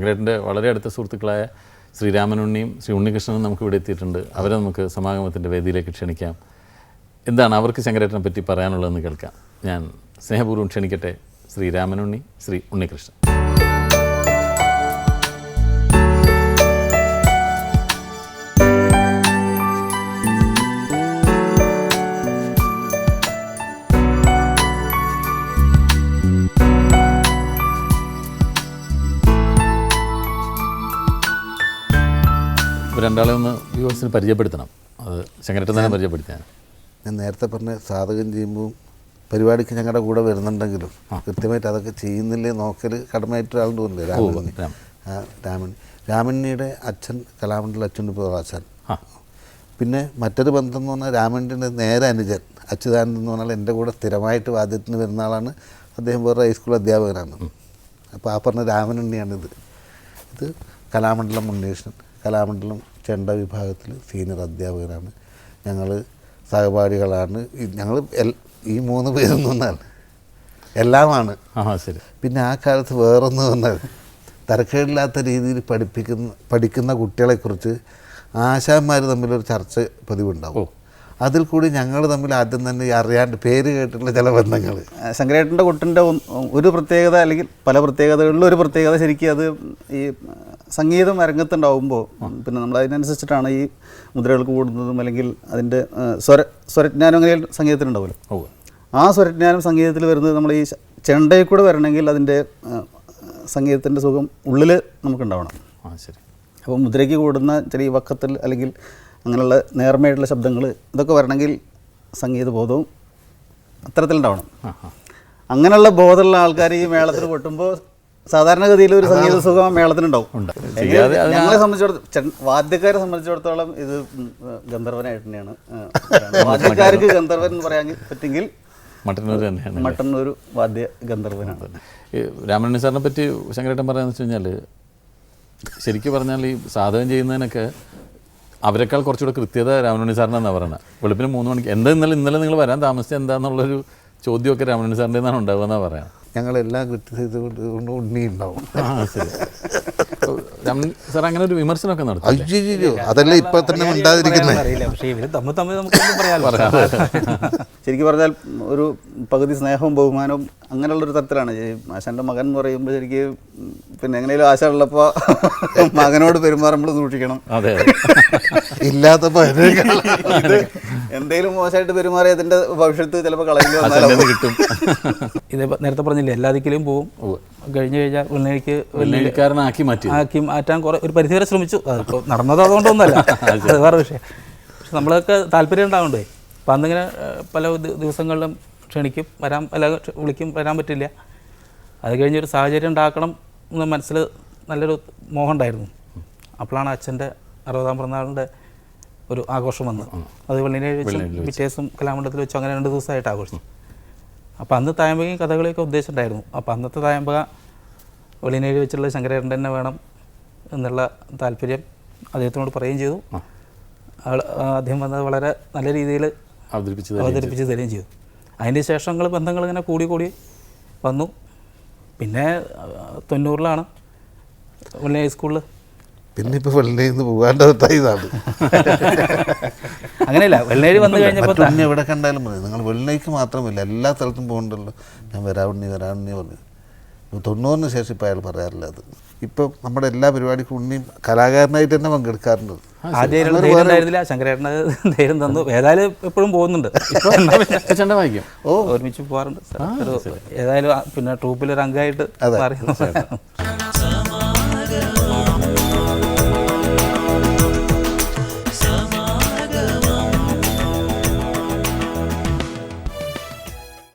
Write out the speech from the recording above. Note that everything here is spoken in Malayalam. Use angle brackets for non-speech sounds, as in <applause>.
ശങ്കരേട്ടന്റെ വളരെ അടുത്ത സുഹൃത്തുക്കളായ ശ്രീരാമനുണ്ണിയും ശ്രീ ഉണ്ണികൃഷ്ണനും നമുക്ക് ഇവിടെ എത്തിയിട്ടുണ്ട്. അവരെ നമുക്ക് സമാഗമത്തിന്റെ വേദിയിലേക്ക് ക്ഷണിക്കാം. എന്താണ് അവർക്ക് ശങ്കരേട്ടനെ പറ്റി പറയാനുള്ളതെന്ന് കേൾക്കാം. ഞാൻ സ്നേഹപൂർവം ക്ഷണിക്കട്ടെ ശ്രീ രാമനുണ്ണി ശ്രീ ഉണ്ണികൃഷ്ണൻ. ഇവർ രണ്ടാളെ ഒന്ന് വ്യൂവേഴ്സിന് പരിചയപ്പെടുത്തണം. അത് ശങ്കരേട്ടൻ തന്നെ പരിചയപ്പെടുത്തിയാണ്. ഞാൻ നേരത്തെ പറഞ്ഞ സാധകം ചെയ്യുമ്പോൾ പരിപാടിക്ക് ഞങ്ങളുടെ കൂടെ വരുന്നുണ്ടെങ്കിലും കൃത്യമായിട്ട് അതൊക്കെ ചെയ്യുന്നില്ലേ നോക്കൽ കടമയായിട്ട് ഒരാളുടെ ഉണ്ട് രാമൻ രാമൻ. രാമണ്ണിയുടെ അച്ഛൻ കലാമണ്ഡലം അച്ഛൻ. ആശാൻ ആ. പിന്നെ മറ്റൊരു ബന്ധം എന്ന് പറഞ്ഞാൽ രാമണ്ണിന്റെ നേരെ അനുജൻ അച്യുതാനന്ദൻ എന്ന് പറഞ്ഞാൽ എന്റെ കൂടെ സ്ഥിരമായിട്ട് വാദ്യത്തിന് വരുന്ന ആളാണ്. അദ്ദേഹം വേറെ ഹൈസ്കൂൾ അധ്യാപകനാണ്. അപ്പോൾ ആ പറഞ്ഞ രാമനുണ്ണിയാണിത് ഇത് കലാമണ്ഡലം ഉണ്ണികൃഷ്ണൻ കലാമണ്ഡലം ചെണ്ട വിഭാഗത്തിൽ സീനിയർ അധ്യാപകരാണ്. ഞങ്ങൾ സഹപാഠികളാണ്. ഞങ്ങൾ എൽ ഈ മൂന്ന് പേരും നിന്നാണ് എല്ലാമാണ്. ആ ശരി. പിന്നെ ആ കാലത്ത് വേറൊന്ന് വന്നാൽ തരക്കേടില്ലാത്ത രീതിയിൽ പഠിപ്പിക്കുന്ന പഠിക്കുന്ന കുട്ടികളെക്കുറിച്ച് ആശാന്മാർ തമ്മിലൊരു ചർച്ച പതിവുണ്ടാവും. അതിൽ കൂടി ഞങ്ങൾ തമ്മിൽ ആദ്യം തന്നെ ഈ അറിയാണ്ട് പേര് കേട്ടിട്ടുള്ള ചില ബന്ധങ്ങൾ ശങ്കരേട്ടന്റെ കുട്ടിന്റെ ഒരു പ്രത്യേകത അല്ലെങ്കിൽ പല പ്രത്യേകതകളിലും ഒരു പ്രത്യേകത ശരിക്കും അത് ഈ സംഗീതം അരങ്ങത്തുണ്ടാവുമ്പോൾ പിന്നെ നമ്മൾ അതിനനുസരിച്ചിട്ടാണ് ഈ മുദ്രകൾ കൂടുന്നതും അല്ലെങ്കിൽ അതിന്റെ സ്വര സ്വരജ്ഞാനം അങ്ങനെ സംഗീതത്തിലുണ്ടാവുമല്ലോ. ഓ. ആ സ്വരജ്ഞാനം സംഗീതത്തിൽ വരുന്നത് നമ്മൾ ഈ ചെണ്ടയിൽ കൂടെ വരണമെങ്കിൽ അതിന്റെ സംഗീതത്തിന്റെ സുഖം ഉള്ളിൽ നമുക്കുണ്ടാവണം. ആ ശരി. അപ്പോൾ മുദ്രയ്ക്ക് കൂടുന്ന ചെറിയ വക്കത്തിൽ അല്ലെങ്കിൽ അങ്ങനെയുള്ള നേർമയായിട്ടുള്ള ശബ്ദങ്ങൾ ഇതൊക്കെ വരണമെങ്കിൽ സംഗീത ബോധവും അത്തരത്തിലുണ്ടാവണം. അങ്ങനെയുള്ള ബോധമുള്ള ആൾക്കാർ ഈ മേളത്തിൽ കൊട്ടുമ്പോൾ സാധാരണഗതിയിൽ ഒരു സംഗീത സുഖം മേളത്തിനുണ്ടാവും. ഞങ്ങളെ സംബന്ധിച്ചിടത്തോളം വാദ്യക്കാരെ സംബന്ധിച്ചിടത്തോളം ഇത് ഗന്ധർവനായിട്ട് തന്നെയാണ് വാദ്യക്കാർക്ക് ഗന്ധർവൻ എന്ന് പറയാൻ പറ്റെങ്കിൽ മട്ടന്നൂർ തന്നെയാണ്. മട്ടന്നൂർ വാദ്യ ഗന്ധർവനാണ്. ഈ സാറിനെ പറ്റി ശങ്കരേട്ടൻ പറയാന്ന് വെച്ച് കഴിഞ്ഞാൽ ശരിക്കും പറഞ്ഞാൽ ഈ സാധകം ചെയ്യുന്നതിനൊക്കെ അവരെക്കാൾ കുറച്ചുകൂടെ കൃത്യത രാമനുണ്ണി സാറിനെന്നാണ് പറയുന്നത് വെളുപ്പിന് മൂന്ന് മണിക്ക് എന്താ ഇന്നലെ ഇന്നലെ നിങ്ങൾ വരാൻ താമസിച്ചത് എന്താന്നുള്ളൊരു ചോദ്യമൊക്കെ രാമനുണ്ണി സാറിന്റെ നിന്നാണ് ഉണ്ടാവുക എന്നാണ് പറയാം. ഞങ്ങളെല്ലാം ക്രിറ്റിസൈസ് കൊണ്ട് ഉണ്ണി ഉണ്ടാവും സാർ അങ്ങനെ ഒരു വിമർശനമൊക്കെ നടത്തും അയ്യോ അതല്ലേ ഇപ്പൊ തന്നെ ഉണ്ടാതിരിക്കുന്നത് അറിയില്ല. പക്ഷേ ഇവർ തമ്മിൽ തമ്മിൽ നമുക്കൊന്നും പറയാമല്ലോ ശരിക്കും പറഞ്ഞാൽ ഒരു പകുതി സ്നേഹവും ബഹുമാനവും അങ്ങനെയുള്ളൊരു തരത്തിലാണ്. ആശാന്റെ മകൻ എന്ന് പറയുമ്പോൾ ശരിക്ക് പിന്നെ എങ്ങനെയും ആശ ഉള്ളപ്പോൾ മകനോട് പെരുമാറുമ്പോൾ സൂക്ഷിക്കണം. അതെ. ഇല്ലാത്തപ്പോ എന്തെങ്കിലും മോശമായിട്ട് പെരുമാറി അതിന്റെ ഭവിഷ്യത്ത് ചിലപ്പോൾ നിന്ന് കിട്ടും. ഇത് നേരത്തെ പറഞ്ഞില്ലേ എല്ലാ ദിക്കിലും പോവും. കഴിഞ്ഞു കഴിഞ്ഞാൽ വെള്ളിനേക്ക് വെള്ളിക്കാരനാക്കി മാറ്റി. ആക്കി മാറ്റാൻ കുറെ ഒരു പരിധി വരെ ശ്രമിച്ചു. അതിപ്പോൾ നടന്നത് അതുകൊണ്ടൊന്നല്ല <laughs> അത് വേറെ വിഷയം. പക്ഷെ നമ്മളൊക്കെ താല്പര്യം ഉണ്ടാവണ്ടേ? അപ്പം അന്നിങ്ങനെ പല ദിവസങ്ങളിലും ക്ഷണിക്കും വരാൻ പല വിളിക്കും വരാൻ പറ്റില്ല. അത് കഴിഞ്ഞൊരു സാഹചര്യം ഉണ്ടാക്കണം എന്ന് മനസ്സിൽ നല്ലൊരു മോഹം ഉണ്ടായിരുന്നു. അപ്പോഴാണ് അച്ഛന്റെ അറുപതാം പിറന്നാളിന്റെ ഒരു ആഘോഷം വന്ന്. അത് വെള്ളിനെ വെച്ചും പിറ്റേസും കലാമണ്ഡലത്തിൽ വെച്ചും അങ്ങനെ രണ്ട് ദിവസമായിട്ട് ആഘോഷിച്ചു. അപ്പോൾ അന്ന് തായമ്പകയും കഥകളിയൊക്കെ ഉദ്ദേശിച്ചിട്ടുണ്ടായിരുന്നു. അപ്പോൾ അന്നത്തെ തായമ്പക വെളിനേഴി വെച്ചുള്ള ശങ്കരേട്ടൻ തന്നെ വേണം എന്നുള്ള താല്പര്യം അദ്ദേഹത്തിനോട് പറയുകയും ചെയ്തു. ആൾ അദ്ദേഹം വന്നത് വളരെ നല്ല രീതിയിൽ അവതരിപ്പിച്ച് അവതരിപ്പിച്ച് തരികയും ചെയ്തു. അതിന്റെ ശേഷങ്ങൾ ബന്ധങ്ങൾ ഇങ്ങനെ കൂടി കൂടി വന്നു. പിന്നെ തൊണ്ണൂറിലാണ് വെള്ളി ഹൈസ്കൂളിൽ പിന്നെ ഇപ്പൊ വെള്ളയിൽ നിന്ന് പോകാണ്ട് ഇതാണ്. അങ്ങനെയല്ല വെള്ളേരി വന്നു കഴിഞ്ഞപ്പോൾ തന്നെ എവിടെ കണ്ടാലും മതി. നിങ്ങൾ വെള്ളിലേക്ക് മാത്രമല്ല എല്ലാ സ്ഥലത്തും പോകണ്ടല്ലോ. ഞാൻ വരാവുണ്ണി വരാവുണ്ണി പറഞ്ഞു. ഇപ്പൊ തൊണ്ണൂറിന് ശേഷം ഇപ്പം അയാൾ പറയാറില്ല അത്. ഇപ്പം നമ്മുടെ എല്ലാ പരിപാടിക്കും ഉണ്ണിയും കലാകാരനായിട്ട് തന്നെ പങ്കെടുക്കാറുണ്ട്. ധൈര്യം തന്നു. ഏതായാലും എപ്പോഴും പോകുന്നുണ്ട്. വായിക്കും ഒരുമിച്ച് പോകാറുണ്ട്. ഏതായാലും പിന്നെ ട്രൂപ്പിൽ ഒരു അംഗമായിട്ട്